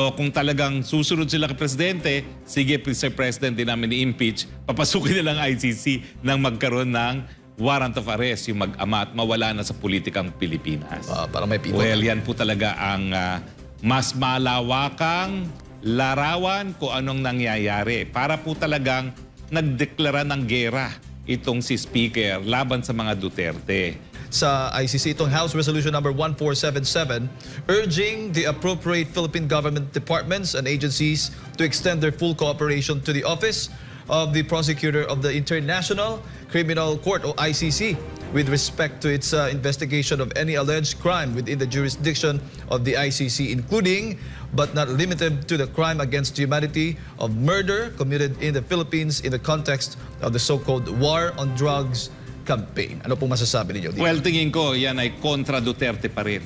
So kung talagang susunod sila kay Presidente, sige, Mr. President, din namin i-impeach, papasukin nilang ICC nang magkaroon ng warrant of arrest yung mag-ama at mawala na sa politikang Pilipinas. Ah, para may people. Well, yan po talaga ang ah, mas malawakang larawan kung anong nangyayari para po talagang nagdeklara ng gera itong si Speaker laban sa mga Duterte. Sa ICC itong House Resolution number 1477 urging the appropriate Philippine government departments and agencies to extend their full cooperation to the office of the prosecutor of the International Criminal Court or ICC with respect to its uh, investigation of any alleged crime within the jurisdiction of the ICC including but not limited to the crime against humanity of murder committed in the Philippines in the context of the so-called war on drugs campaign. Ano pong masasabi ninyo dito? Well, tingin ko yan ay kontra Duterte pa rin.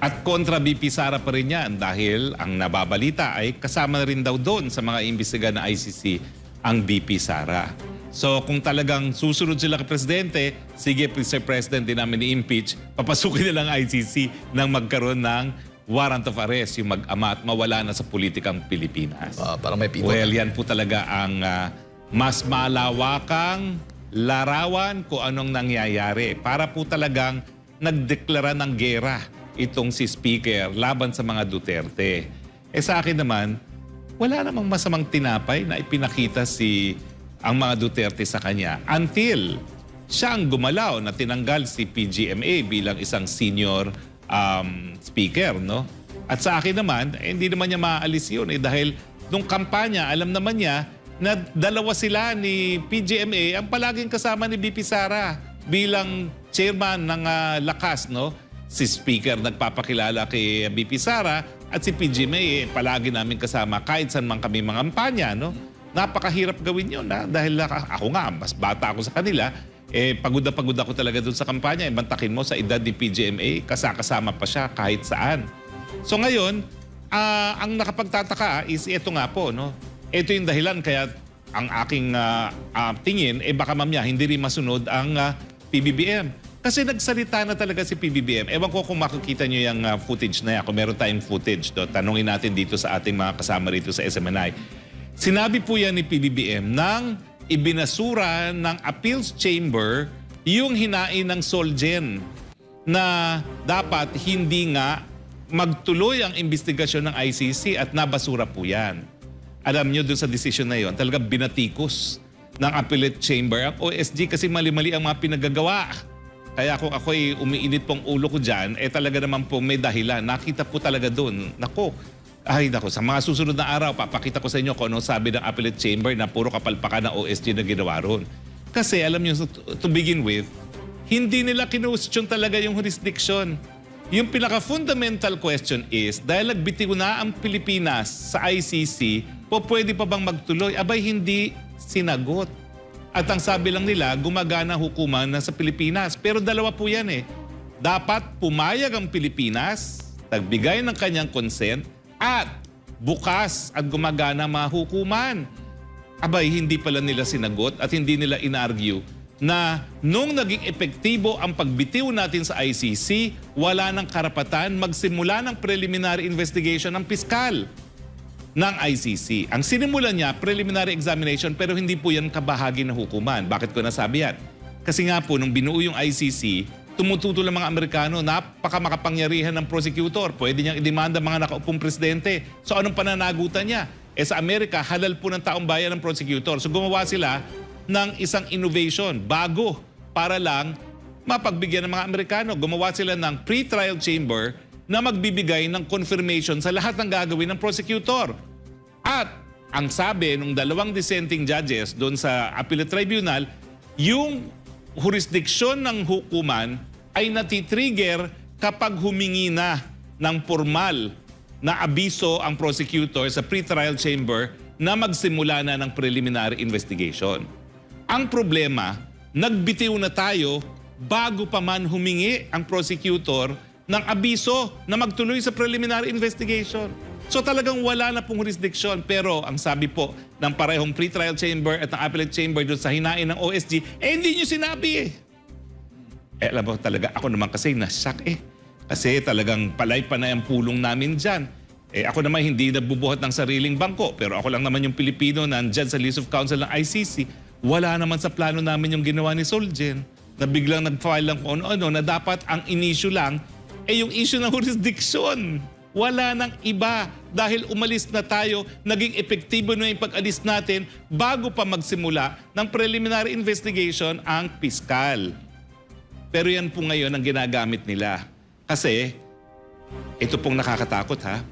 At kontra BP Sara pa rin yan dahil ang nababalita ay kasama na rin daw doon sa mga imbestiga na ICC ang BP Sara. So kung talagang susunod sila kay Presidente, sige Mr. President, din namin i-impeach, papasukin nilang ICC nang magkaroon ng warrant of arrest yung mag-ama at mawala na sa politikang Pilipinas. Ah, para may people. Well, yan po talaga ang ah, mas malawakang larawan kung anong nangyayari para po talagang nagdeklara ng gera itong si Speaker laban sa mga Duterte. Eh sa akin naman, wala namang masamang tinapay na ipinakita si ang mga Duterte sa kanya until siya ang gumalaw na tinanggal si PGMA bilang isang senior um, speaker, no? At sa akin naman, eh, hindi naman niya maaalis yun eh, dahil nung kampanya, alam naman niya na dalawa sila ni PGMA ang palaging kasama ni BP Sara bilang chairman ng ah, lakas, no? Si Speaker nagpapakilala kay BP Sara at si PGMA eh, palagi namin kasama kahit saan man kami mangampanya, no? Napakahirap gawin yun, na dahil ah, ako nga, mas bata ako sa kanila, eh, pagod na pagod ako talaga dun sa kampanya. Eh, bantakin mo sa edad ni PGMA, kasakasama pa siya kahit saan. So ngayon, ah, ang nakapagtataka is ito nga po, no? Ito yung dahilan kaya ang aking ah, ah, tingin, eh baka mamaya hindi rin masunod ang ah, PBBM. Kasi nagsalita na talaga si PBBM. Ewan ko kung makikita nyo yung ah, footage na yan. Kung meron tayong footage, do, tanungin natin dito sa ating mga kasama rito sa SMNI. Sinabi po yan ni PBBM nang ibinasura ng appeals chamber yung hinain ng Solgen na dapat hindi nga magtuloy ang investigasyon ng ICC at nabasura po yan. Alam nyo doon sa decision na yon, talaga binatikos ng appellate chamber ang OSG kasi mali-mali ang mga pinagagawa. Kaya kung ako'y umiinit pong ulo ko dyan, eh talaga naman po may dahilan. Nakita po talaga doon. Nako, ay nako, sa mga susunod na araw, papakita ko sa inyo kung ano sabi ng appellate chamber na puro kapalpakan ng OSG na ginawa ron. Kasi alam nyo, to, to begin with, hindi nila kinustyon talaga yung jurisdiction. Yung pinaka-fundamental question is, dahil nagbitiw na ang Pilipinas sa ICC, po pwede pa bang magtuloy? Abay, hindi sinagot. At ang sabi lang nila, gumagana hukuman na sa Pilipinas. Pero dalawa po yan eh. Dapat pumayag ang Pilipinas, nagbigay ng kanyang consent, at bukas at gumagana mga hukuman. Abay, hindi pala nila sinagot at hindi nila inargue na nung naging epektibo ang pagbitiw natin sa ICC, wala ng karapatan magsimula ng preliminary investigation ng piskal ng ICC. Ang sinimulan niya, preliminary examination, pero hindi po yan kabahagi ng hukuman. Bakit ko nasabi yan? Kasi nga po, nung binuo yung ICC, tumututol ang mga Amerikano, napaka makapangyarihan ng prosecutor. Pwede niyang idemanda mga nakaupong presidente. So anong pananagutan niya? Eh sa Amerika, halal po ng taong bayan ng prosecutor. So gumawa sila ng isang innovation, bago, para lang mapagbigyan ng mga Amerikano. Gumawa sila ng pre-trial chamber na magbibigay ng confirmation sa lahat ng gagawin ng prosecutor. At ang sabi ng dalawang dissenting judges doon sa appellate tribunal, yung jurisdiksyon ng hukuman ay natitrigger kapag humingi na ng formal na abiso ang prosecutor sa pre-trial chamber na magsimula na ng preliminary investigation. Ang problema, nagbitiw na tayo bago pa man humingi ang prosecutor ng abiso na magtuloy sa preliminary investigation. So talagang wala na pong jurisdiction pero ang sabi po ng parehong pre-trial chamber at ng appellate chamber doon sa hinain ng OSG, eh hindi nyo sinabi eh. Eh alam mo talaga, ako naman kasi nasyak eh. Kasi talagang palay pa na ang pulong namin dyan. Eh ako naman hindi nagbubuhat ng sariling bangko, pero ako lang naman yung Pilipino na andyan sa list of counsel ng ICC. Wala naman sa plano namin yung ginawa ni Solgen na biglang nag-file lang kung ano-ano na dapat ang in-issue lang eh yung issue ng jurisdiction. Wala nang iba dahil umalis na tayo, naging epektibo na yung pag-alis natin bago pa magsimula ng preliminary investigation ang piskal. Pero yan po ngayon ang ginagamit nila. Kasi, ito pong nakakatakot ha,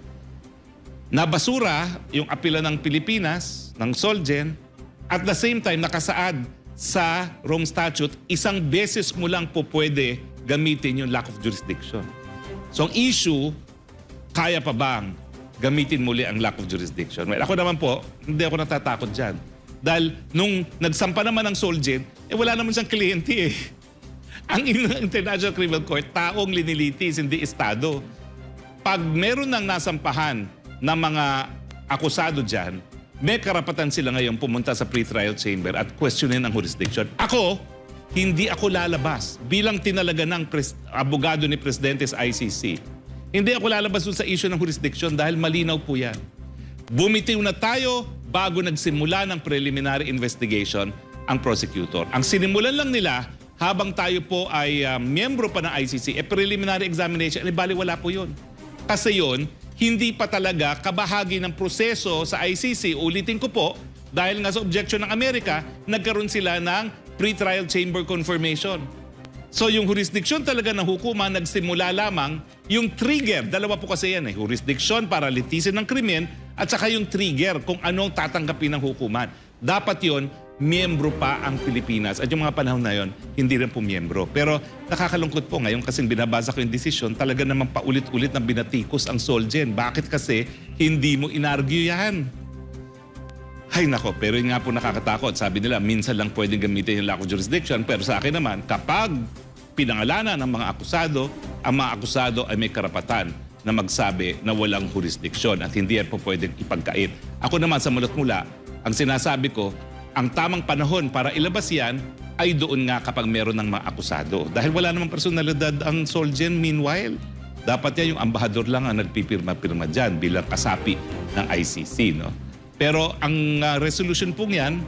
nabasura yung apela ng Pilipinas, ng Solgen, at the same time nakasaad sa Rome Statute, isang beses mo lang po pwede gamitin yung lack of jurisdiction. So ang issue, kaya pa bang gamitin muli ang lack of jurisdiction? Well, ako naman po, hindi ako natatakot dyan. Dahil nung nagsampa naman ng Solgen, eh wala naman siyang kliyente eh. Ang International Criminal Court, taong linilitis, hindi estado. Pag meron ng nasampahan ng mga akusado dyan, may karapatan sila ngayon pumunta sa pre-trial chamber at questionin ang jurisdiction. Ako, hindi ako lalabas bilang tinalaga ng pres- abogado ni Presidente sa ICC. Hindi ako lalabas sa issue ng jurisdiction dahil malinaw po yan. Bumitiw na tayo bago nagsimula ng preliminary investigation ang prosecutor. Ang sinimulan lang nila habang tayo po ay ah, miyembro pa ng ICC, eh preliminary examination, eh bali wala po yun. Kasi yun, hindi pa talaga kabahagi ng proseso sa ICC. Ulitin ko po, dahil nga sa objection ng Amerika, nagkaroon sila ng pre-trial chamber confirmation. So yung jurisdiction talaga ng hukuma nagsimula lamang yung trigger. Dalawa po kasi yan eh. Jurisdiction para litisin ng krimen at saka yung trigger kung anong tatanggapin ng hukuman. Dapat yon miyembro pa ang Pilipinas. At yung mga panahon na yon, hindi rin po miyembro. Pero nakakalungkot po ngayon kasi binabasa ko yung decision, talaga naman paulit-ulit na binatikos ang Solgen. Bakit kasi hindi mo inargue yan? Ay nako, pero yun nga po nakakatakot. Sabi nila, minsan lang pwedeng gamitin yung lack of jurisdiction. Pero sa akin naman, kapag pinangalanan ng mga akusado, ang mga akusado ay may karapatan na magsabi na walang jurisdiction at hindi yan po pwedeng ipagkait. Ako naman sa mulat mula, ang sinasabi ko, ang tamang panahon para ilabas yan ay doon nga kapag meron ng mga akusado. Dahil wala namang personalidad ang Solgen meanwhile. Dapat yan yung ambahador lang ang nagpipirma-pirma dyan bilang kasapi ng ICC. No? Pero ang uh, resolution pong yan,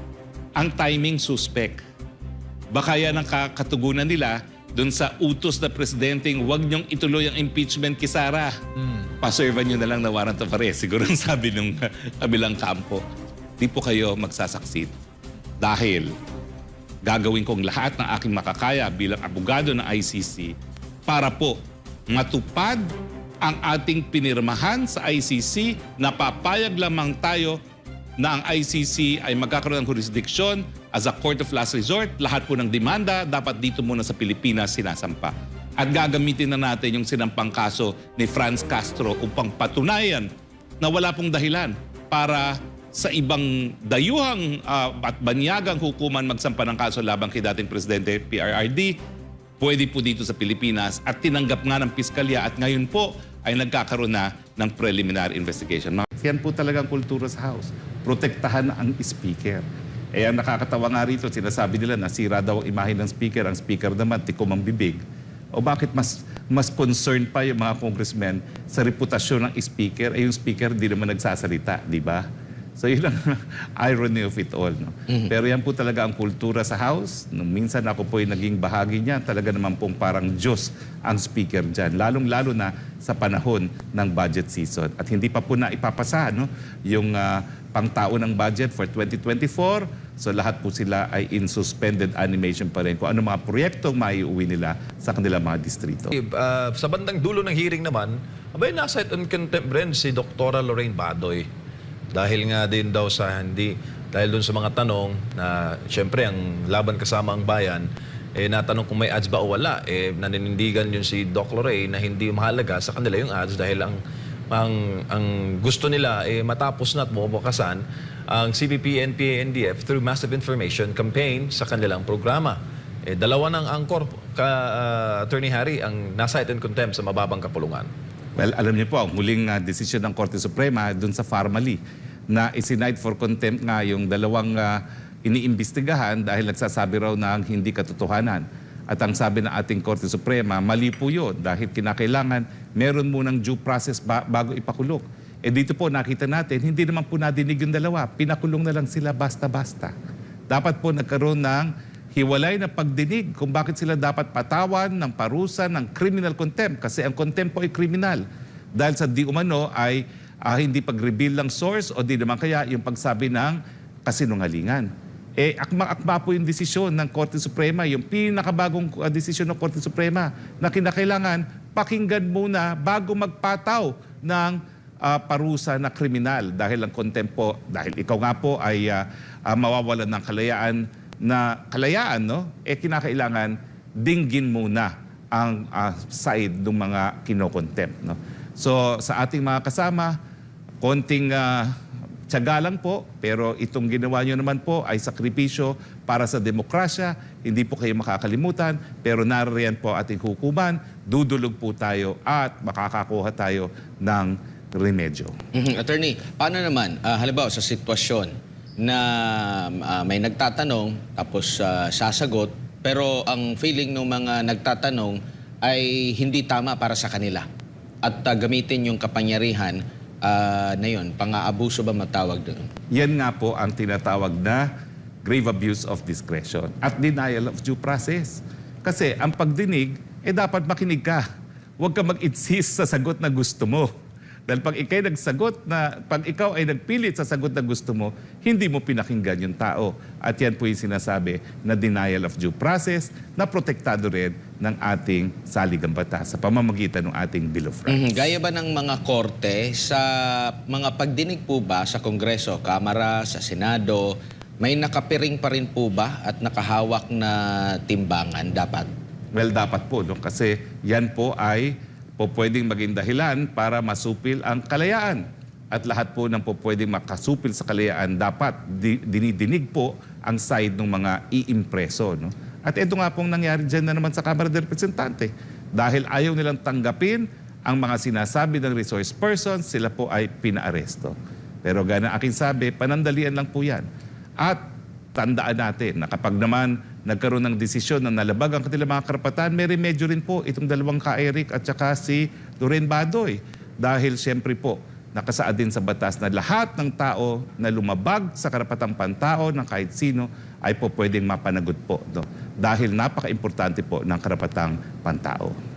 ang timing suspect. Baka yan ang kakatugunan nila doon sa utos na presidenteng huwag niyong ituloy ang impeachment kay Sara. Paservan niyo na lang na warrant of arrest. Siguro ang sabi ng kabilang kampo. Di po kayo magsasaksit. Dahil gagawin kong lahat ng aking makakaya bilang abogado ng ICC para po matupad ang ating pinirmahan sa ICC na papayag lamang tayo na ang ICC ay magkakaroon ng jurisdiction as a court of last resort. Lahat po ng demanda dapat dito muna sa Pilipinas sinasampa. At gagamitin na natin yung sinampang kaso ni Franz Castro upang patunayan na wala pong dahilan para sa ibang dayuhang ah, at banyagang hukuman magsampa ng kaso labang kay dating Presidente PRRD, pwede po dito sa Pilipinas at tinanggap nga ng piskalya at ngayon po ay nagkakaroon na ng preliminary investigation. Yan po talagang kultura sa House. Protektahan ang speaker. Eh ang nakakatawa nga rito, sinasabi nila na sira daw ang imahe ng speaker, ang speaker naman tikom ang bibig. O bakit mas mas concerned pa yung mga congressmen sa reputasyon ng speaker? Eh yung speaker di naman nagsasalita, di ba? So yun ang irony of it all. No? Pero yan po talaga ang kultura sa House. Nung minsan ako po ay naging bahagi niya, talaga naman pong parang Diyos ang speaker dyan. Lalong-lalo na sa panahon ng budget season. At hindi pa po na ipapasa no? yung ah, pangtao ng budget for 2024. So lahat po sila ay in suspended animation pa rin. Kung ano mga proyektong maiuwi nila sa kanilang mga distrito. Uh, sa bandang dulo ng hearing naman, abay nasa on contempt rin si Dr. Lorraine Badoy. Dahil nga din daw sa hindi, dahil dun sa mga tanong na syempre ang laban kasama ang bayan, eh natanong kung may ads ba o wala, eh naninindigan yun si Doc Lorraine na hindi mahalaga sa kanila yung ads dahil ang ang ang gusto nila eh matapos na at bubukasan ang CPP, NPA, NDF through massive information campaign sa kanilang programa. Eh, dalawa ng angkor, ka, uh, Attorney Harry, ang nasa and contempt sa mababang kapulungan. Well, alam niyo po, ang huling uh, desisyon ng Korte Suprema dun sa Farmally na isinight for contempt nga yung dalawang uh, iniimbestigahan dahil nagsasabi raw ng hindi katotohanan. At ang sabi ng ating Korte Suprema, mali po yun dahil kinakailangan meron munang due process ba- bago ipakulong. Eh dito po nakita natin, hindi naman po nadinig yung dalawa. Pinakulong na lang sila basta-basta. Dapat po nagkaroon ng hiwalay na pagdinig kung bakit sila dapat patawan ng parusa ng criminal contempt. Kasi ang contempt po ay criminal. Dahil sa di umano ay ah, hindi pag-reveal ng source o di naman kaya yung pagsabi ng kasinungalingan. Eh, akma-akma po yung desisyon ng Korte Suprema, yung pinakabagong uh, desisyon ng Korte Suprema na kinakailangan pakinggan muna bago magpataw ng ah, parusa na kriminal dahil ang contempt po, dahil ikaw nga po ay ah, ah, mawawalan ng kalayaan na kalayaan, no? Eh kinakailangan dinggin muna ang ah, side ng mga kinokontempt, no? So sa ating mga kasama, konting ah, tiyaga lang po, pero itong ginawa nyo naman po ay sakripisyo para sa demokrasya. Hindi po kayo makakalimutan, pero naririyan po ating hukuman, dudulog po tayo at makakakuha tayo ng remedyo. Mhm. Attorney, paano naman, ah, halimbawa sa sitwasyon na ah, may nagtatanong tapos ah, sasagot, pero ang feeling ng mga nagtatanong ay hindi tama para sa kanila at ah, gamitin yung kapangyarihan ah, na yun, pang-aabuso ba matawag doon? Yan nga po ang tinatawag na grave abuse of discretion at denial of due process. Kasi ang pagdinig, eh dapat makinig ka. Huwag ka mag-insist sa sagot na gusto mo. Dahil pag ikaw nagsagot na, pag ikaw ay nagpilit sa sagot na gusto mo, hindi mo pinakinggan yung tao. At yan po yung sinasabi na denial of due process na protektado rin ng ating saligang batas sa pamamagitan ng ating Bill of Rights. Mhm. Gaya ba ng mga korte sa mga pagdinig po ba sa Kongreso, Kamara, sa Senado, may nakapiring pa rin po ba at nakahawak na timbangan dapat? Well, dapat po, no? kasi yan po ay po pwedeng maging dahilan para masupil ang kalayaan. At lahat po ng po pwedeng makasupil sa kalayaan, dapat di, dinidinig po ang side ng mga iimpreso. No? At ito nga pong nangyari dyan na naman sa Kamara de Representante. Dahil ayaw nilang tanggapin ang mga sinasabi ng resource persons, sila po ay pinaaresto. Pero gana aking sabi, panandalian lang po yan. At tandaan natin na kapag naman nagkaroon ng desisyon na nalabag ang kanilang mga karapatan, may remedyo rin po itong dalawang ka-Eric at saka si Loren Badoy. Dahil siyempre po, nakasaad din sa batas na lahat ng tao na lumabag sa karapatang pantao ng kahit sino ay po pwedeng mapanagot po. No? Dahil napaka-importante po ng karapatang pantao.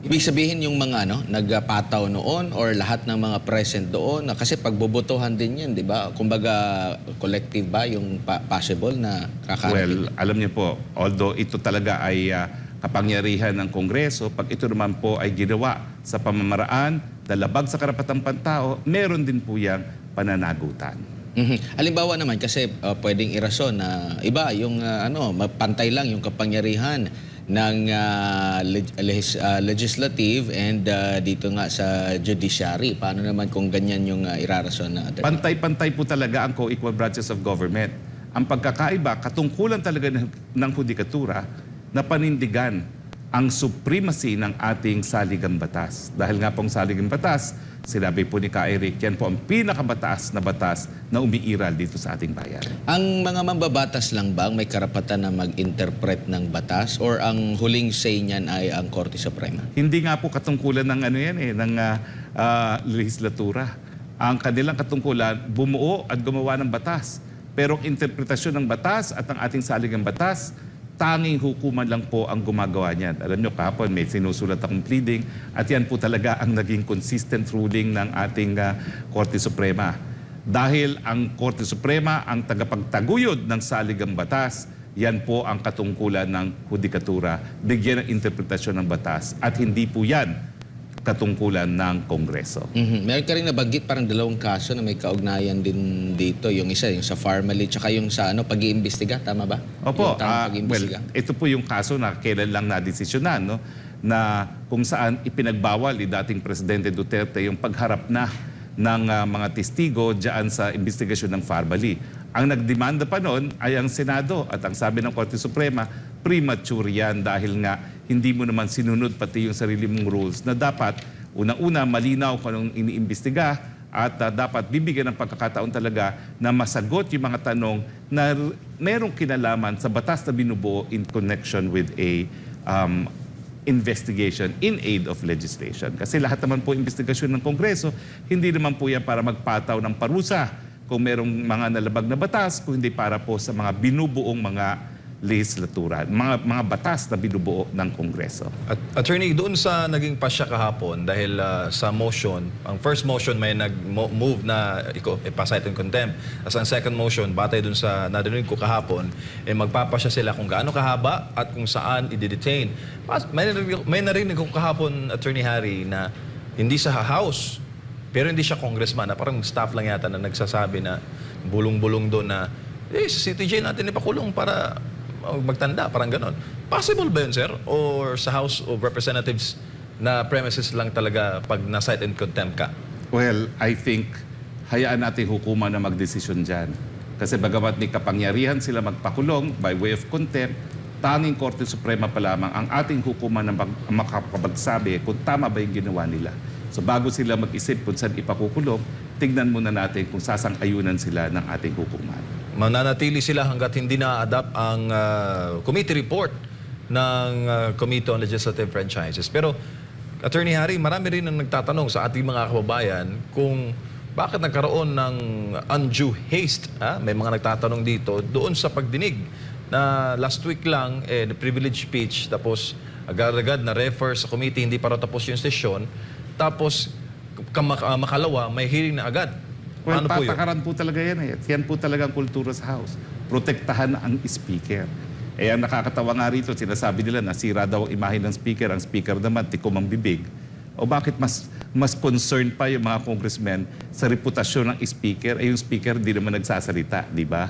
Ibig sabihin yung mga ano, nagpataw noon or lahat ng mga present doon na kasi pagbobotohan din yan, di ba? Kumbaga collective ba yung pa- possible na kakaroon? Well, alam niyo po, although ito talaga ay ah, kapangyarihan ng Kongreso, pag ito naman po ay ginawa sa pamamaraan na labag sa karapatang pantao, meron din po yang pananagutan. Mhm. Halimbawa naman kasi uh, pwedeng irason na iba yung uh, ano, mapantay lang yung kapangyarihan ng uh, leg- uh, legislative and uh, dito nga sa judiciary. Paano naman kung ganyan yung uh, irarason na? Pantay-pantay po talaga ang co-equal branches of government. Ang pagkakaiba, katungkulan talaga ng, ng hudikatura na panindigan ang supremacy ng ating saligang batas. Dahil nga pong saligang batas, sinabi po ni Ka Eric, yan po ang pinakamataas na batas na umiiral dito sa ating bayan. Ang mga mambabatas lang ba ang may karapatan na mag-interpret ng batas or ang huling say niyan ay ang Korte Suprema? Hindi nga po katungkulan ng ano yan eh, ng ah, ah, legislatura. Ang kanilang katungkulan, bumuo at gumawa ng batas. Pero ang interpretasyon ng batas at ng ating saligang batas, tanging hukuman lang po ang gumagawa niyan. Alam nyo, kahapon may sinusulat akong pleading at yan po talaga ang naging consistent ruling ng ating ah, Korte Suprema. Dahil ang Korte Suprema ang tagapagtaguyod ng saligang batas, yan po ang katungkulan ng hudikatura, bigyan ng interpretasyon ng batas at hindi po yan katungkulan ng Kongreso. Mhm. Meron ka rin nabanggit parang dalawang kaso na may kaugnayan din dito. Yung isa, yung sa Farmally, tsaka yung sa ano, pag-iimbestiga. Tama ba? Opo, Yung ah, well, ito po yung kaso na kailan lang nadesisyonan, no? na kung saan ipinagbawal ni dating Presidente Duterte yung pagharap na ng ah, mga testigo diyan sa investigasyon ng Farbali. Ang nagdemanda pa noon ay ang Senado at ang sabi ng Korte Suprema, premature yan dahil nga hindi mo naman sinunod pati yung sarili mong rules na dapat unang-una malinaw kung anong iniimbestiga at ah, dapat bibigyan ng pagkakataon talaga na masagot yung mga tanong na merong kinalaman sa batas na binubuo in connection with a um, investigation in aid of legislation. Kasi lahat naman po investigasyon ng Kongreso, hindi naman po yan para magpataw ng parusa kung merong mga nalabag na batas, kung hindi para po sa mga binubuong mga legislatura, mga, mga batas na binubuo ng Kongreso. At attorney, doon sa naging pasya kahapon dahil ah, sa motion, ang first motion may nag-move na iko ipasite in contempt. As ang second motion, batay doon sa narinig ko kahapon, eh magpapasya sila kung gaano kahaba at kung saan i-detain. May narinig, may narinig ko kahapon, Attorney Harry, na hindi sa House, pero hindi siya congressman, na parang staff lang yata na nagsasabi na bulong-bulong doon na eh, sa CTJ natin ipakulong para uh, magtanda, parang ganon. Possible ba yun, sir? Or sa House of Representatives na premises lang talaga pag na-cite in contempt ka? Well, I think hayaan natin hukuman na magdesisyon dyan. Kasi bagamat may kapangyarihan sila magpakulong by way of contempt, tanging Korte Suprema pa lamang ang ating hukuman na mag- makakapagsabi kung tama ba yung ginawa nila. So bago sila mag-isip kung saan ipakukulong, tignan muna natin kung sasang-ayunan sila ng ating hukuman. Mananatili sila hanggat hindi na-adapt ang uh, committee report ng uh, Committee on Legislative Franchises. Pero, Attorney Harry, marami rin ang nagtatanong sa ating mga kababayan kung bakit nagkaroon ng undue haste. Ha? May mga nagtatanong dito doon sa pagdinig na last week lang, eh, the privilege speech, tapos agad-agad na refer sa committee, hindi pa raw tapos yung session. Tapos, kamak- ah, makalawa, may hearing na agad. Well, Paano po yun? patakaran po talaga yan eh. Yan po talaga ang kultura sa House. Protektahan ang speaker. Eh, ang nakakatawa nga rito, sinasabi nila na sira daw ang imahe ng speaker. Ang speaker naman, tikom ang bibig. O bakit mas mas concerned pa yung mga congressmen sa reputasyon ng speaker? Eh, yung speaker di naman nagsasalita, di ba?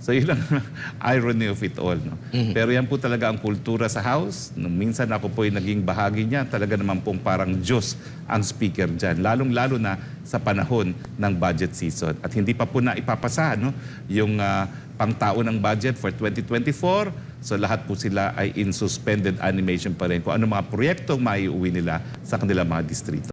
So yun ang irony of it all. No? Pero yan po talaga ang kultura sa House. Nung minsan ako po ay naging bahagi niya, talaga naman pong parang Diyos ang speaker dyan. Lalong-lalo na sa panahon ng budget season. At hindi pa po na ipapasa no? yung ah, pangtao ng budget for 2024. So lahat po sila ay in suspended animation pa rin kung ano mga proyektong maiuwi nila sa kanilang mga distrito.